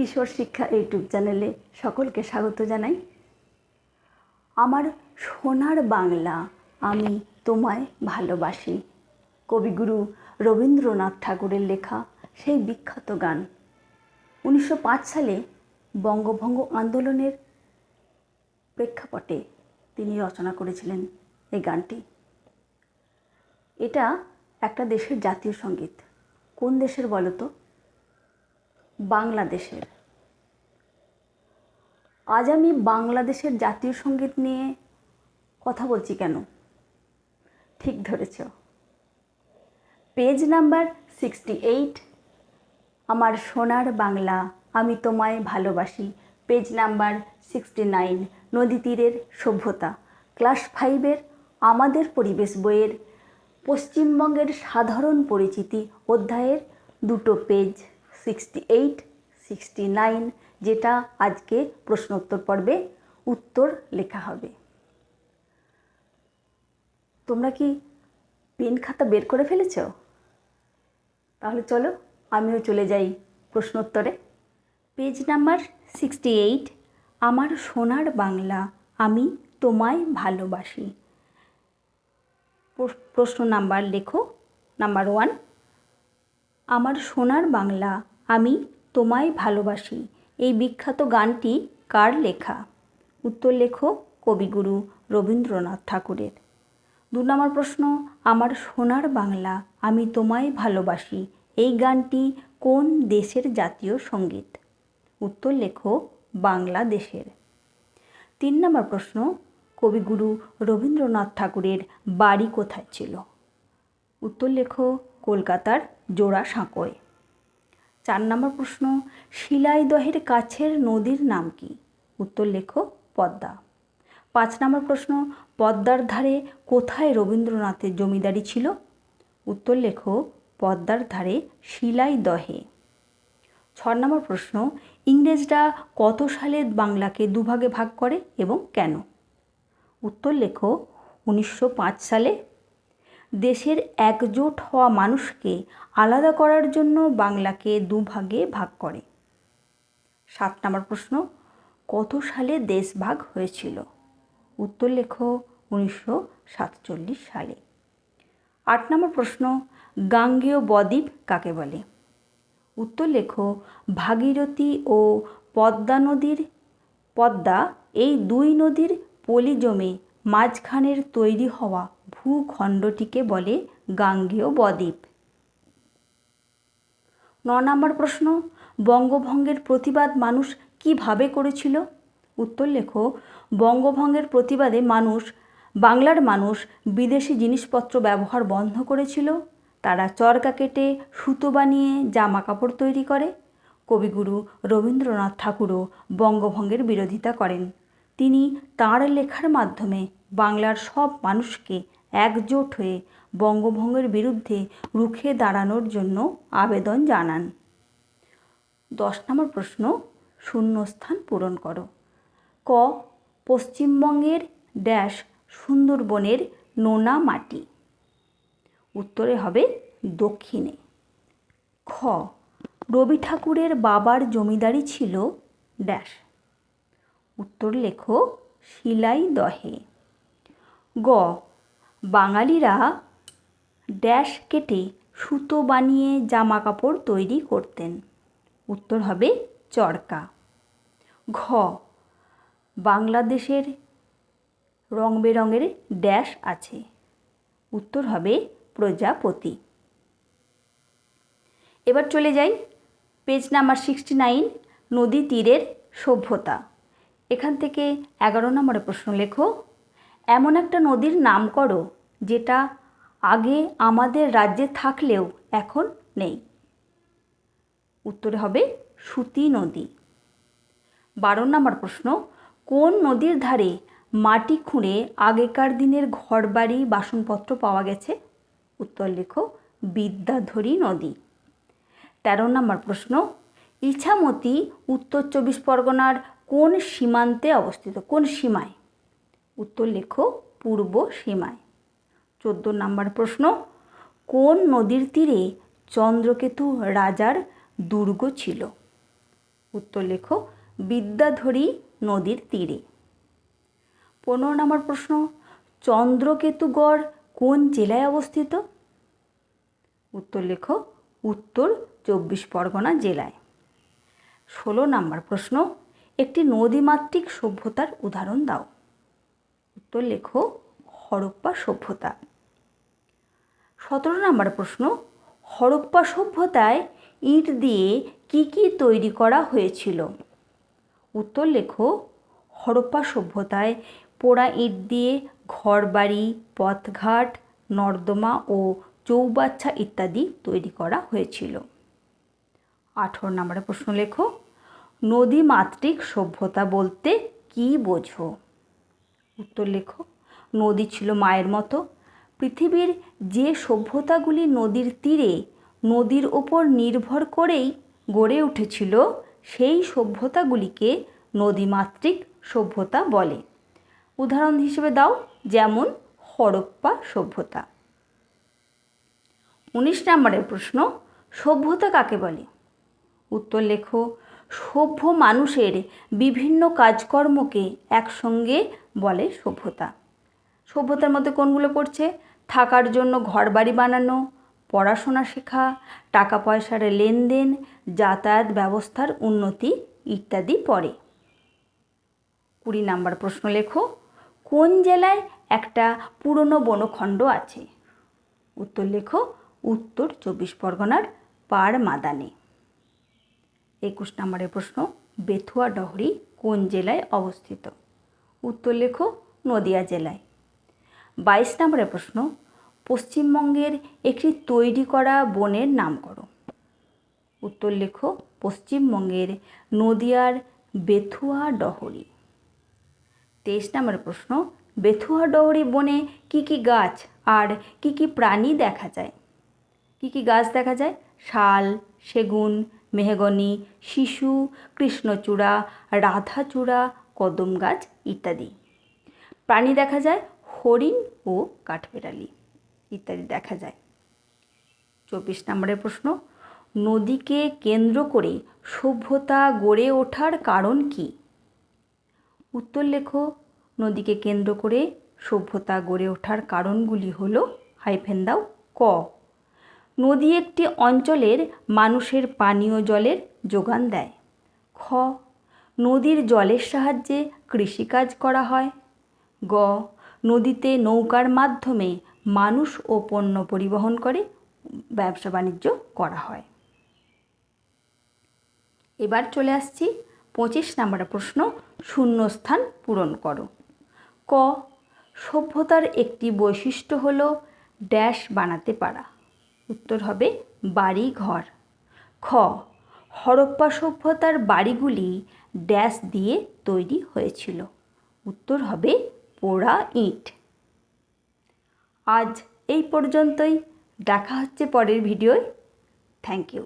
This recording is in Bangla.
কিশোর শিক্ষা ইউটিউব চ্যানেলে সকলকে স্বাগত জানাই। আমার সোনার বাংলা আমি তোমায় ভালোবাসি। কবিগুরু রবীন্দ্রনাথ ঠাকুরের লেখা সেই বিখ্যাত গান। উনিশশো পাঁচ সালে বঙ্গভঙ্গ আন্দোলনের প্রেক্ষাপটে তিনি রচনা করেছিলেন এই গানটি। এটা একটা দেশের জাতীয় সংগীত। কোন দেশের বলো তো বাংলাদেশের। আজ আমি বাংলাদেশের জাতীয় সংগীত নিয়ে কথা বলছি কেন? ঠিক ধরেছ। পেজ নাম্বার সিক্সটি এইট, আমার সোনার বাংলা, আমি তোমায় ভালোবাসি। পেজ নাম্বার সিক্সটি নাইন, নদী তীরের সভ্যতা। ক্লাস ফাইভের আমাদের পরিবেশ বইয়ের পশ্চিমবঙ্গের সাধারণ পরিচিতি অধ্যায়ের দুটো page. Sixty eight sixty nine যেটা আজকে প্রশ্নোত্তর পর্বে উত্তর লেখা হবে। তোমরা কি পেন খাতা বের করে ফেলেছ? তাহলে চলো, আমিও চলে যাই প্রশ্নোত্তরে। পেজ নাম্বার সিক্সটি এইট আমার সোনার বাংলা, আমি তোমায় ভালোবাসি। প্রশ্ন নাম্বার লেখো। নাম্বার ওয়ান আমার সোনার বাংলা আমি তোমায় ভালোবাসি। এই বিখ্যাত গানটি কার লেখা? উত্তর লেখো কবিগুরু রবীন্দ্রনাথ ঠাকুরের। দু নম্বর প্রশ্ন, আমার সোনার বাংলা, আমি তোমায় ভালোবাসি। এই গানটি কোন দেশের জাতীয় সংগীত? উত্তর লেখো বাংলাদেশের। তিন নম্বর প্রশ্ন, কবিগুরু রবীন্দ্রনাথ ঠাকুরের বাড়ি কোথায় ছিল? উত্তর লেখো কলকাতার জোড়া সাঁকোয় চার নম্বর প্রশ্ন শিলাইদহের কাছের নদীর নাম কি? উত্তর লেখো, পদ্মা। পাঁচ নম্বর প্রশ্ন, পদ্মার ধারে কোথায় রবীন্দ্রনাথের জমিদারি ছিল? উত্তর লেখো, পদ্মার ধারে শিলাইদহে ছ নম্বর প্রশ্ন, ইংরেজরা কত সালে বাংলাকে দুভাগে ভাগ করে এবং কেন? উত্তর লেখো, উনিশশো সালে দেশের একজোট হওয়া মানুষকে আলাদা করার জন্য বাংলাকে দুভাগে ভাগ করে। সাত নম্বর প্রশ্ন, কত সালে দেশ ভাগ হয়েছিল? উত্তর লেখো, উনিশশো সাতচল্লিশ সালে। আট নম্বর প্রশ্ন, গাঙ্গেয় বদ্বীপ কাকে বলে? উত্তর লেখো, ভাগীরথী ও পদ্মা নদীর, পদ্মা এই দুই নদীর পলি জমে মাঝখানের তৈরি হওয়া ভূখণ্ডটিকে বলে গাঙ্গেয় বদ্বীপ। ন নম্বর প্রশ্ন, বঙ্গভঙ্গের প্রতিবাদ মানুষ কীভাবে করেছিল? উত্তর লেখো, বঙ্গভঙ্গের প্রতিবাদে মানুষ, বাংলার মানুষ বিদেশি জিনিসপত্র ব্যবহার বন্ধ করেছিল। তারা চরকা কেটে সুতো বানিয়ে জামা কাপড় তৈরি করে। কবিগুরু রবীন্দ্রনাথ ঠাকুরও বঙ্গভঙ্গের বিরোধিতা করেন। তিনি তাঁর লেখার মাধ্যমে বাংলার সব মানুষকে একজোট হয়ে বঙ্গভঙ্গের বিরুদ্ধে রুখে দাঁড়ানোর জন্য আবেদন জানান। দশ নম্বর প্রশ্ন, শূন্যস্থান পূরণ করো। ক, পশ্চিমবঙ্গের ড্যাশ সুন্দরবনের নোনা মাটি। উত্তরে হবে দক্ষিণে। খ, রবি ঠাকুরের বাবার জমিদারি ছিল ড্যাশ। উত্তর লেখো শিলাই দহে গ বাঙালিরা ড্যাশ কেটে সুতো বানিয়ে জামা কাপড় তৈরি করতেন। উত্তর হবে চরকা। ঘ, বাংলাদেশের রং বেরঙের ড্যাশ আছে। উত্তর হবে প্রজাপতি। এবার চলে যাই পেজ নাম্বার সিক্সটি নাইন নদী তীরের সভ্যতা। এখান থেকে এগারো নম্বরে প্রশ্ন লেখো। এমন একটা নদীর নাম করো, যেটা আগে আমাদের রাজ্যে থাকলেও এখন নেই। উত্তরে হবে সুতি নদী। বারো নম্বর প্রশ্ন, কোন নদীর ধারে মাটি খুঁড়ে আগেকার দিনের ঘরবাড়ি, বাসনপত্র পাওয়া গেছে? উত্তর লেখো, বিদ্যাধরী নদী। তেরো নম্বর প্রশ্ন, ইছামতি, উত্তর চব্বিশ পরগনার কোন সীমান্তে অবস্থিত? কোন সীমায়? উত্তর লেখো পূর্ব সীমায়। চোদ্দ নম্বর প্রশ্ন, কোন নদীর তীরে চন্দ্রকেতু রাজার দুর্গ ছিল? উত্তর লেখো, বিদ্যাধরী নদীর তীরে। পনেরো নম্বর প্রশ্ন, চন্দ্রকেতুগড় কোন জেলায় অবস্থিত? উত্তর লেখো, উত্তর চব্বিশ পরগনা জেলায়। ষোলো নম্বর প্রশ্ন, একটি নদীমাতৃক সভ্যতার উদাহরণ দাও। উত্তর লেখো হরপ্পা সভ্যতা। সতেরো নম্বর প্রশ্ন হরপ্পা সভ্যতায় ইট দিয়ে কি কি তৈরি করা হয়েছিল? উত্তর লেখো হরপ্পা সভ্যতায় পোড়া ইট দিয়ে ঘরবাড়ি, পথঘাট, নর্দমা ও চৌবাচ্চা ইত্যাদি তৈরি করা হয়েছিল। আঠেরো নম্বরের প্রশ্ন লেখো নদী মাতৃক সভ্যতা বলতে কি বোঝো? উত্তর লেখো নদী ছিল মায়ের মতো। পৃথিবীর যে সভ্যতাগুলি নদীর তীরে, নদীর ওপর নির্ভর করেই গড়ে উঠেছিল, সেই সভ্যতাগুলিকে নদীমাতৃক সভ্যতা বলে। উদাহরণ হিসেবে দাও, যেমন হরপ্পা সভ্যতা। উনিশ নম্বরের প্রশ্ন, সভ্যতা কাকে বলে? উত্তর লেখো সভ্য মানুষের বিভিন্ন কাজকর্মকে একসঙ্গে বলে সভ্যতা। সভ্যতার মধ্যে কোনগুলো পড়ছে? থাকার জন্য ঘরবাড়ি বানানো, পড়াশোনা শেখা টাকা পয়সার লেনদেন, যাতায়াত ব্যবস্থার উন্নতি ইত্যাদি পড়ে। কুড়ি নাম্বার প্রশ্ন লেখো, কোন জেলায় একটা পুরনো বনখণ্ড আছে? উত্তর লেখো, উত্তর চব্বিশ পরগনার পাড় মাদানে একুশ নম্বরের প্রশ্ন, বেথুয়া ডহরি কোন জেলায় অবস্থিত? উত্তর লেখো, নদিয়া জেলায়। বাইশ নম্বরের প্রশ্ন, পশ্চিমবঙ্গের একটি তৈরি করা বনের নাম করো। উত্তর লেখো, পশ্চিমবঙ্গের নদিয়ার বেথুয়া ডহরি। তেইশ নম্বর প্রশ্ন, বেথুয়া ডহরি বনে কি কি গাছ আর কি কি প্রাণী দেখা যায়? কি কি গাছ দেখা যায়? শাল, সেগুন মেহগনি, শিশু, কৃষ্ণচূড়া, রাধাচূড়া, কদম গাছ ইত্যাদি। প্রাণী দেখা যায় হরিণ ও কাঠবেড়ালি ইত্যাদি দেখা যায়। চব্বিশ নম্বরের প্রশ্ন, নদীকে কেন্দ্র করে সভ্যতা গড়ে ওঠার কারণ কি? উত্তর লেখো, নদীকে কেন্দ্র করে সভ্যতা গড়ে ওঠার কারণগুলি হল, হাইফেন দাও, ক। নদী একটি অঞ্চলের মানুষের পানীয় জলের যোগান দেয়। খ, নদীর জলের সাহায্যে কৃষিকাজ করা হয়। গ, নদীতে নৌকার মাধ্যমে মানুষ ও পণ্য পরিবহন করে, ব্যবসা বাণিজ্য করা হয়। এবার চলে আসছি পঁচিশ নম্বর প্রশ্ন, শূন্যস্থান পূরণ করো। ক, সভ্যতার একটি বৈশিষ্ট্য হলো, ড্যাশ বানাতে পারা। উত্তর হবে বাড়ি ঘর খ, হরপ্পা সভ্যতার বাড়িগুলি ড্যাশ দিয়ে তৈরি হয়েছিল। উত্তর হবে পোড়া ইট। আজ এই পর্যন্তই। দেখা হচ্ছে পরের ভিডিওয়। Thank you.